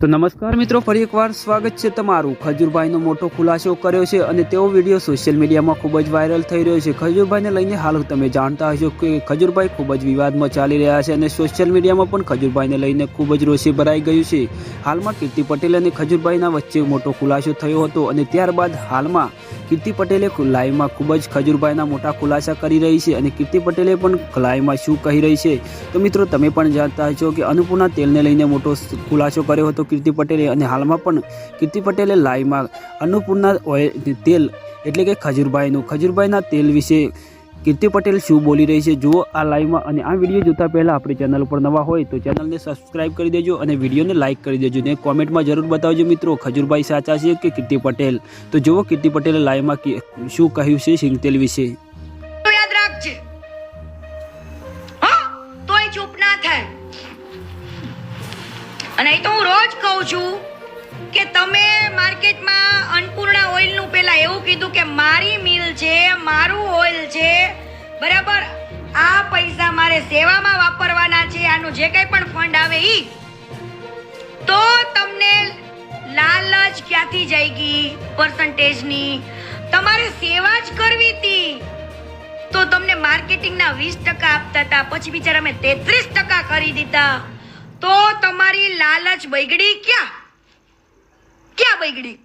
તો નમસ્કાર મિત્રો, ફરી એકવાર સ્વાગત છે તમારું. ખજૂરભાઈનો મોટો ખુલાસો કર્યો છે અને તેવો વીડિયો સોશિયલ મીડિયામાં ખૂબ જ વાયરલ થઈ રહ્યો છે. ખજૂરભાઈને લઈને હાલ તમે જાણતા હશો કે ખજૂરભાઈ ખૂબ જ વિવાદમાં ચાલી રહ્યા છે અને સોશિયલ મીડિયામાં પણ ખજૂરભાઈને લઈને ખૂબ જ રોષે ભરાઈ ગયું છે. હાલમાં કીર્તિ પટેલ અને ખજૂરભાઈના વચ્ચે મોટો ખુલાસો થયો હતો અને ત્યારબાદ હાલમાં કીર્તિ પટેલે લાઈવમાં ખૂબ જ ખજૂરભાઈના મોટા ખુલાસા કરી રહી છે અને કીર્તિ પટેલે પણ લાઈવમાં શું કહી રહી છે? તો મિત્રો, તમે પણ જાણતા હશો કે અન્નપૂર્ણા તેલને લઈને મોટો ખુલાસો કર્યો હતો. કીર્તિ પટેલે અને હાલમાં પણ કીર્તિ પટેલે લાઈવમાં અન્નપૂર્ણા ઓઇલ તેલ એટલે કે ખજૂરભાઈનું. ખજૂરભાઈના તેલ વિશે કીર્તિ પટેલ શું બોલી રહી છે? જુઓ આ લાઈવમાં અને આ વીડિયો જોતા પહેલાં આપણી ચેનલ ઉપર નવા હોય તો ચેનલને સબસ્ક્રાઇબ કરી દેજો અને વિડીયોને લાઇક કરી દેજો ને કોમેન્ટમાં જરૂર બતાવજો મિત્રો. ખજૂરભાઈ સાચા છે કે કીર્તિ પટેલ? તો જુઓ કીર્તિ પટેલે લાઈવમાં શું કહ્યું છે સિંગ તેલ વિશે. યાદ રાખજે. હા, તોય ચૂપ ના થાય. અને એ તો હું રોજ કહું છું કે તમે માર્કેટમાં અન્નપૂર્ણા ઓઇલનું પહેલાં એવું કીધું કે મારી મિલ છે, મારું ઓઇલ છે, બરાબર? આ પૈસા મારે સેવામાં વાપરવાના છે, આનું જે કંઈ પણ ફંડ આવે એ તો તમને લાલચ ક્યાંથી જાયગી પર્સન્ટેજની તમારે સેવા જ કરવી હતી તો તમને માર્કેટિંગના વીસ ટકા આપતા હતા પછી બિચારા મેં તેત્રીસ ટકા કરી દીધા. તો તમારી લાલચ બગડી ક્યાં? ક્યાં બગડી?